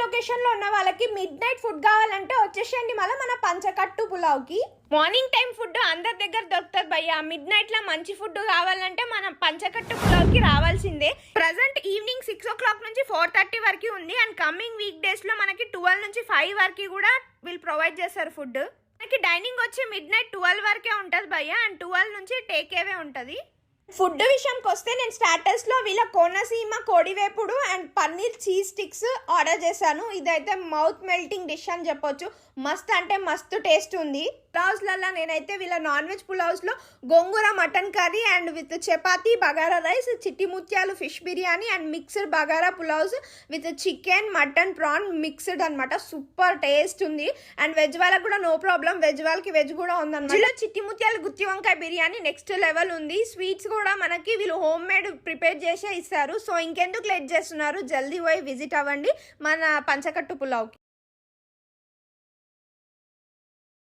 లొకేషన్లో ఉన్న వాళ్ళకి మిడ్ నైట్ ఫుడ్ కావాలంటే వచ్చేసేయండి మళ్ళీ మన పంచకట్టు పులావ్కి. మార్నింగ్ టైం ఫుడ్ అందరి దగ్గర దొరుకుతుంది భయ్య. మిడ్ నైట్లో మంచి ఫుడ్ కావాలంటే మనం పంచకట్టు పులావ్కి రావాల్సిందే. Present evening six o'clock నుంచి ఫోర్ థర్టీ వరకు ఉంది అండ్ కమింగ్ వీక్ డేస్లో మనకి ట్వెల్వ్ నుంచి ఫైవ్ వరకు కూడా వీళ్ళు ప్రొవైడ్ చేస్తారు ఫుడ్ మనకి డైనింగ్ వచ్చి మిడ్ నైట్ ట్వెల్వ్ వరకే ఉంటుంది భయ్య అండ్ ట్వెల్వ్ నుంచి టేక్ అవే ఉంటుంది. ఫుడ్ విషయంకి వస్తే నేను స్టాటస్ లో వీళ్ళ Konaseema కోడివేపుడు and paneer cheese sticks order చేశాను. ఇదైతే మౌత్ మెల్టింగ్ డిష్ అని చెప్పొచ్చు. మస్త్ అంటే మస్తు టేస్ట్ ఉంది. పులావ్స్లలో నేనైతే వీళ్ళ non veg పులావ్స్లో gongura mutton curry and with chapati bagara rice చిట్టి ముత్యాలు fish biryani and mixed bagara pulaos with chicken mutton prawn mixed అన్నమాట. సూపర్ టేస్ట్ ఉంది. అండ్ వెజ్ వాళ్ళకి కూడా నో ప్రాబ్లం వెజ్ వాళ్ళకి వెజ్ కూడా ఉందన్నమాట. ఇలా చిట్టి ముత్యాలు గుత్తి వంకాయ బిర్యానీ నెక్స్ట్ లెవెల్ ఉంది. స్వీట్స్ కూడా మనకి వీళ్ళు హోమ్ మేడ్ ప్రిపేర్ చేసే ఇస్తారు. సో ఇంకెందుకు లేట్ చేస్తున్నారు? జల్దీ పోయి విజిట్ అవ్వండి. మన పంచకట్టు పులావ్కి.